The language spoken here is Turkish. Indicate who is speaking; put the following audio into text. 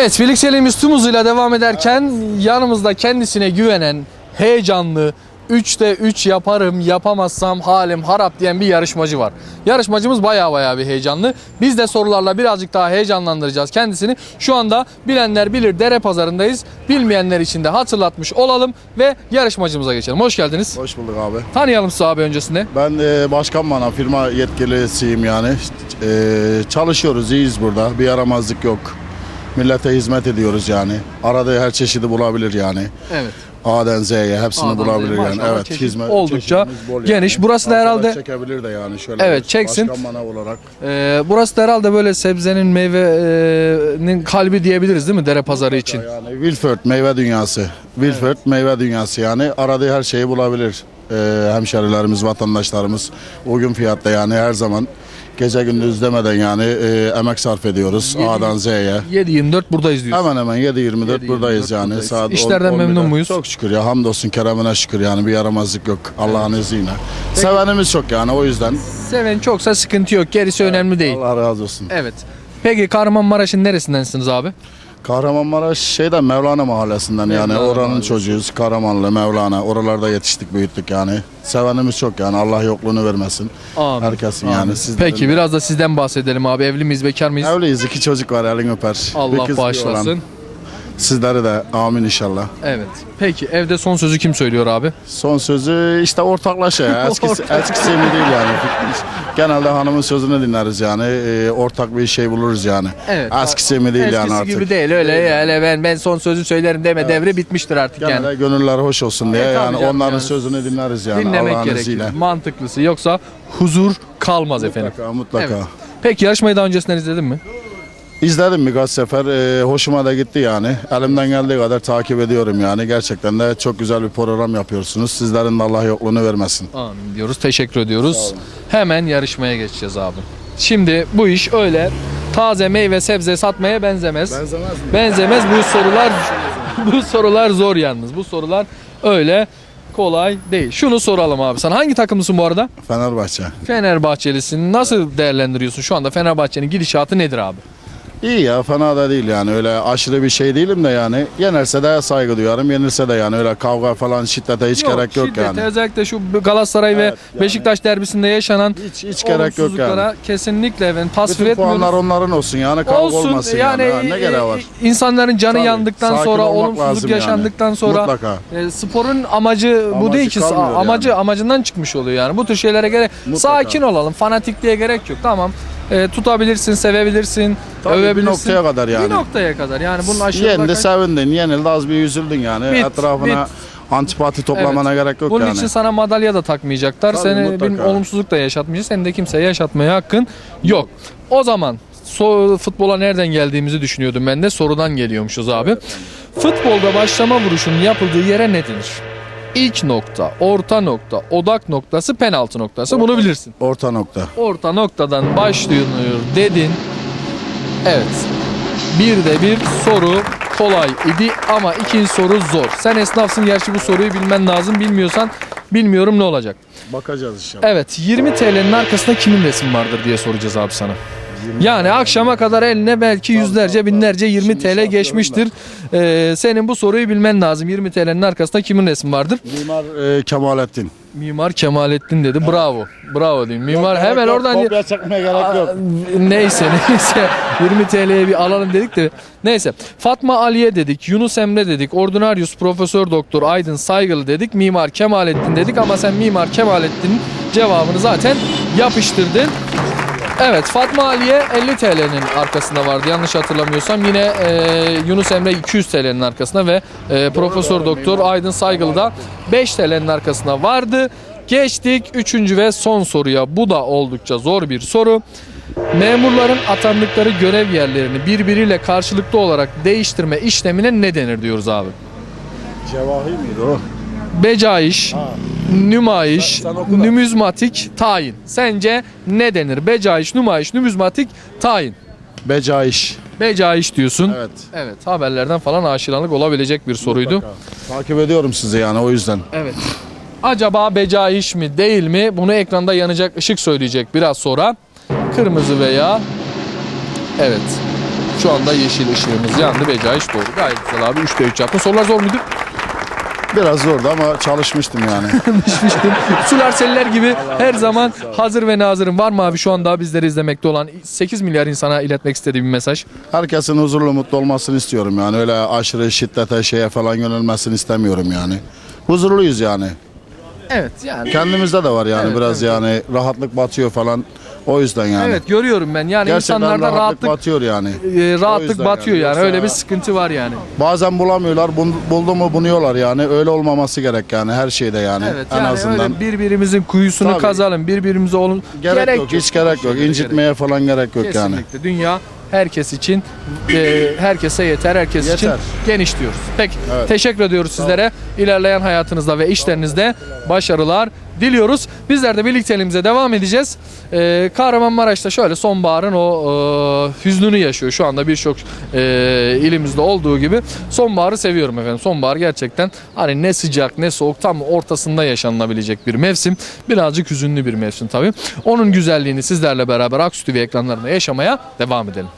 Speaker 1: Evet birlikteliğimiz tüm hızıyla devam ederken yanımızda kendisine güvenen, heyecanlı, 3'te 3 yaparım, yapamazsam halim harap diyen bir yarışmacı var. Yarışmacımız baya baya bir heyecanlı. Biz de sorularla birazcık daha heyecanlandıracağız kendisini. Şu anda bilenler bilir dere pazarındayız. Bilmeyenler için de hatırlatmış olalım ve yarışmacımıza geçelim. Hoş geldiniz.
Speaker 2: Hoş bulduk abi.
Speaker 1: Tanıyalım sizi abi öncesinde.
Speaker 2: Ben e, başkan bana firma yetkilisiyim yani. E, çalışıyoruz, iyiyiz burada. Bir yaramazlık yok. Millete hizmet ediyoruz yani. Aradığı her çeşidi bulabilir yani.
Speaker 1: Evet.
Speaker 2: A'dan Z'ye hepsini
Speaker 1: A'dan Z'ye
Speaker 2: bulabilir yani.
Speaker 1: maşallah
Speaker 2: Evet,
Speaker 1: çeşit
Speaker 2: hizmet
Speaker 1: oldukça
Speaker 2: çeşidimiz bol
Speaker 1: geniş. Burası da
Speaker 2: Arkadaş
Speaker 1: herhalde-
Speaker 2: çekebilir de yani şöyle.
Speaker 1: Evet,
Speaker 2: bir
Speaker 1: çeksin.
Speaker 2: Başkan bana olarak.
Speaker 1: Ee, burası da herhalde böyle sebzenin meyvenin kalbi diyebiliriz değil mi dere pazarı için?
Speaker 2: Yani Wilford meyve dünyası. Wilford meyve dünyası yani aradığı her şeyi bulabilir. E, hemşerilerimiz, vatandaşlarımız uygun fiyatta yani her zaman gece gündüz demeden yani e, emek sarf ediyoruz A'dan Z'ye.
Speaker 1: 7-24 buradayız diyorsun.
Speaker 2: Hemen hemen 7-24
Speaker 1: 7-24
Speaker 2: buradayız yani.
Speaker 1: buradayız.
Speaker 2: Saat
Speaker 1: İşlerden
Speaker 2: 10,
Speaker 1: memnun
Speaker 2: 11'de.
Speaker 1: muyuz?
Speaker 2: Çok şükür ya hamdolsun keremine şükür yani bir yaramazlık yok Allah'ın izniyle. Sevenimiz çok yani o yüzden.
Speaker 1: Seven çoksa sıkıntı yok. Gerisi önemli değil.
Speaker 2: Allah razı olsun.
Speaker 1: Evet. Peki Kahramanmaraş'ın neresindensiniz abi?
Speaker 2: Kahramanmaraş şeyden Mevlana mahallesinden yani
Speaker 1: Mevlana
Speaker 2: oranın
Speaker 1: mahallesi.
Speaker 2: çocuğuyuz. Karamanlı, Mevlana oralarda yetiştik büyüttük yani. Sevenimiz çok yani Allah yokluğunu vermesin.
Speaker 1: Amin.
Speaker 2: Herkesin
Speaker 1: Amin.
Speaker 2: yani. Sizlerin-
Speaker 1: Peki biraz da sizden bahsedelim abi. Evli miyiz, bekar mıyız?
Speaker 2: Evliyiz iki çocuk var elin öper. Bir
Speaker 1: Allah
Speaker 2: kız, bir
Speaker 1: bağışlasın.
Speaker 2: oğlan. Sizleri de amin inşallah.
Speaker 1: Evet. Peki evde son sözü kim söylüyor abi?
Speaker 2: Son sözü işte ortaklaşa ya. Eskisi, eskisi mi değil yani. Genelde hanımın sözünü dinleriz yani. Ee, ortak bir şey buluruz yani.
Speaker 1: Evet.
Speaker 2: Eskisi mi değil
Speaker 1: Eskisi
Speaker 2: yani artık.
Speaker 1: gibi değil öyle yani ben ben son sözü söylerim deme devri bitmiştir artık
Speaker 2: Genelde
Speaker 1: yani.
Speaker 2: gönüller hoş olsun diye
Speaker 1: E, tabii
Speaker 2: yani
Speaker 1: canım
Speaker 2: onların
Speaker 1: yani.
Speaker 2: sözünü dinleriz yani
Speaker 1: Dinlemek
Speaker 2: Allah'ın
Speaker 1: gerekir.
Speaker 2: izniyle.
Speaker 1: Mantıklısı yoksa huzur kalmaz efendim.
Speaker 2: Mutlaka mutlaka.
Speaker 1: Evet. Peki yarışmayı daha öncesinden izledin mi?
Speaker 2: İzledim birkaç sefer. Ee, hoşuma da gitti yani. Elimden geldiği kadar takip ediyorum yani. Gerçekten de çok güzel bir program yapıyorsunuz. Sizlerin de Allah yokluğunu vermesin.
Speaker 1: Amin diyoruz. Teşekkür ediyoruz. Hemen yarışmaya geçeceğiz abi. Şimdi bu iş öyle taze meyve sebze satmaya benzemez.
Speaker 2: Benzemez mi?
Speaker 1: Benzemez. Bu sorular bu sorular zor yalnız. Bu sorular öyle kolay değil. Şunu soralım abi sana. Hangi takımlısın bu arada?
Speaker 2: Fenerbahçe.
Speaker 1: Fenerbahçelisin. Nasıl değerlendiriyorsun şu anda Fenerbahçe'nin gidişatı nedir abi?
Speaker 2: İyi ya fena da değil yani öyle aşırı bir şey değilim de yani yenerse de saygı duyarım yenilse de yani öyle kavga falan şiddete hiç gerek yok
Speaker 1: şiddete,
Speaker 2: yani.
Speaker 1: Özellikle şu Galatasaray ve
Speaker 2: Evet, yani.
Speaker 1: Beşiktaş derbisinde yaşanan
Speaker 2: Hiç hiç gerek yok
Speaker 1: olumsuzluklara
Speaker 2: yani.
Speaker 1: kesinlikle ben tasvir
Speaker 2: Bütün
Speaker 1: etmiyoruz.
Speaker 2: puanlar onların olsun yani kavga olmasın
Speaker 1: yani.
Speaker 2: Ha, ne gereği var?
Speaker 1: e, insanların canı
Speaker 2: Tabii,
Speaker 1: yandıktan
Speaker 2: sakin
Speaker 1: sonra
Speaker 2: olmak
Speaker 1: olumsuzluk
Speaker 2: lazım yani.
Speaker 1: yaşandıktan sonra
Speaker 2: Mutlaka.
Speaker 1: e, sporun amacı, bu
Speaker 2: Amacı
Speaker 1: değil ki
Speaker 2: kalmıyor
Speaker 1: amacı amacından çıkmış oluyor yani bu tür şeylere gerek
Speaker 2: Mutlaka.
Speaker 1: sakin olalım fanatikliğe gerek yok tamam e, tutabilirsin sevebilirsin
Speaker 2: Tabii bir
Speaker 1: övebilirsin.
Speaker 2: noktaya kadar yani.
Speaker 1: bir noktaya kadar. Yani bunun aşırı
Speaker 2: Yendi sevindin yenildi az bir üzüldün yani.
Speaker 1: Bit,
Speaker 2: etrafına antipati toplamana gerek yok
Speaker 1: bunun
Speaker 2: yani.
Speaker 1: için sana madalya da takmayacaklar.
Speaker 2: Tabii,
Speaker 1: seni
Speaker 2: mutlaka.
Speaker 1: bir olumsuzluk da yaşatmayacak. Senin de kimseye yaşatmaya hakkın yok. O zaman so futbola nereden geldiğimizi düşünüyordum ben de. Sorudan geliyormuşuz abi. Futbolda başlama vuruşunun yapıldığı yere ne denir? İlk nokta, orta nokta, odak noktası, penaltı noktası. Bunu bilirsin.
Speaker 2: Orta nokta.
Speaker 1: Orta noktadan başlıyor dedin. Evet. Bir de bir soru kolay idi ama ikinci soru zor. Sen esnafsın gerçi bu soruyu bilmen lazım. Bilmiyorsan bilmiyorum ne olacak.
Speaker 2: Bakacağız inşallah.
Speaker 1: Evet 20 TL'nin arkasında kimin resmi vardır diye soracağız abi sana. Yani akşama kadar eline belki yüzlerce binlerce 20
Speaker 2: Şimdi
Speaker 1: TL geçmiştir. Ee, senin bu soruyu bilmen lazım. 20 TL'nin arkasında kimin resmi vardır?
Speaker 2: Mimar e, Kemalettin.
Speaker 1: Mimar Kemalettin dedi. Bravo. Bravo diyeyim. Mimar hemen oradan
Speaker 2: Kopya çekmeye gerek yok.
Speaker 1: Neyse neyse 20 TL'ye bir alalım dedik de neyse Fatma Aliye dedik Yunus Emre dedik Ordinarius Profesör Doktor Aydın Saygılı dedik Mimar Kemalettin dedik ama sen Mimar Kemalettin'in cevabını zaten yapıştırdın. Evet Fatma Aliye 50 TL'nin arkasında vardı yanlış hatırlamıyorsam. Yine e, Yunus Emre 200 TL'nin arkasında ve e, Profesör Doktor Aydın Saygılı da 5 TL'nin arkasında vardı. Geçtik 3. ve son soruya. Bu da oldukça zor bir soru. Memurların atandıkları görev yerlerini birbiriyle karşılıklı olarak değiştirme işlemine ne denir diyoruz abi?
Speaker 2: Cevahi miydi o?
Speaker 1: Becaiş, nümayiş,
Speaker 2: Sen-
Speaker 1: tayin. Sence ne denir? Becaiş, nümayiş, numizmatik, tayin.
Speaker 2: Becaiş.
Speaker 1: Becaiş diyorsun.
Speaker 2: Evet.
Speaker 1: Evet haberlerden falan aşinalık olabilecek bir soruydu.
Speaker 2: Mutlaka. Takip ediyorum sizi yani o yüzden.
Speaker 1: Evet. Acaba becaiş mi değil mi? Bunu ekranda yanacak ışık söyleyecek biraz sonra. Kırmızı veya evet. Şu anda yeşil ışığımız yandı. Becaiş doğru. Gayet güzel abi. 3'te 3 yaptın. Sorular zor muydu?
Speaker 2: Biraz zordu ama çalışmıştım yani.
Speaker 1: Düşmüştüm. Sular seller gibi her zaman hazır ve nazırım. Var mı abi şu anda bizleri izlemekte olan 8 milyar insana iletmek istediği bir mesaj?
Speaker 2: Herkesin huzurlu mutlu olmasını istiyorum yani. Öyle aşırı şiddete şeye falan yönelmesini istemiyorum yani. Huzurluyuz yani.
Speaker 1: Evet yani.
Speaker 2: Kendimizde de var yani biraz yani rahatlık batıyor falan. O yüzden yani.
Speaker 1: Evet görüyorum ben. Yani
Speaker 2: Gerçekten
Speaker 1: insanlarda
Speaker 2: rahatlık,
Speaker 1: rahatlık
Speaker 2: batıyor yani.
Speaker 1: e, rahatlık batıyor
Speaker 2: yani.
Speaker 1: yani.
Speaker 2: Yoksa-
Speaker 1: Öyle bir sıkıntı var yani.
Speaker 2: Bazen bulamıyorlar, bul- buldu mu bunuyorlar yani. Öyle olmaması gerek yani her şeyde yani.
Speaker 1: Evet
Speaker 2: en
Speaker 1: yani
Speaker 2: azından.
Speaker 1: öyle birbirimizin kuyusunu
Speaker 2: Tabii.
Speaker 1: kazalım. Birbirimize olun.
Speaker 2: Gerek, yok, hiç gerek yok. İncitmeye falan gerek yok yani.
Speaker 1: Kesinlikle. Dünya herkes için e, herkese yeter, herkes için
Speaker 2: Yeter.
Speaker 1: geniş diyoruz. Peki
Speaker 2: Evet.
Speaker 1: teşekkür ediyoruz sizlere. İlerleyen hayatınızda ve işlerinizde başarılar diliyoruz. Bizler de birlikteliğimize devam edeceğiz. E, Kahramanmaraş'ta şöyle sonbaharın o e, hüznünü yaşıyor. Şu anda birçok e, ilimizde olduğu gibi sonbaharı seviyorum efendim. Sonbahar gerçekten hani ne sıcak ne soğuk tam ortasında yaşanılabilecek bir mevsim. Birazcık hüzünlü bir mevsim tabii. Onun güzelliğini sizlerle beraber Aksu TV ekranlarında yaşamaya devam edelim.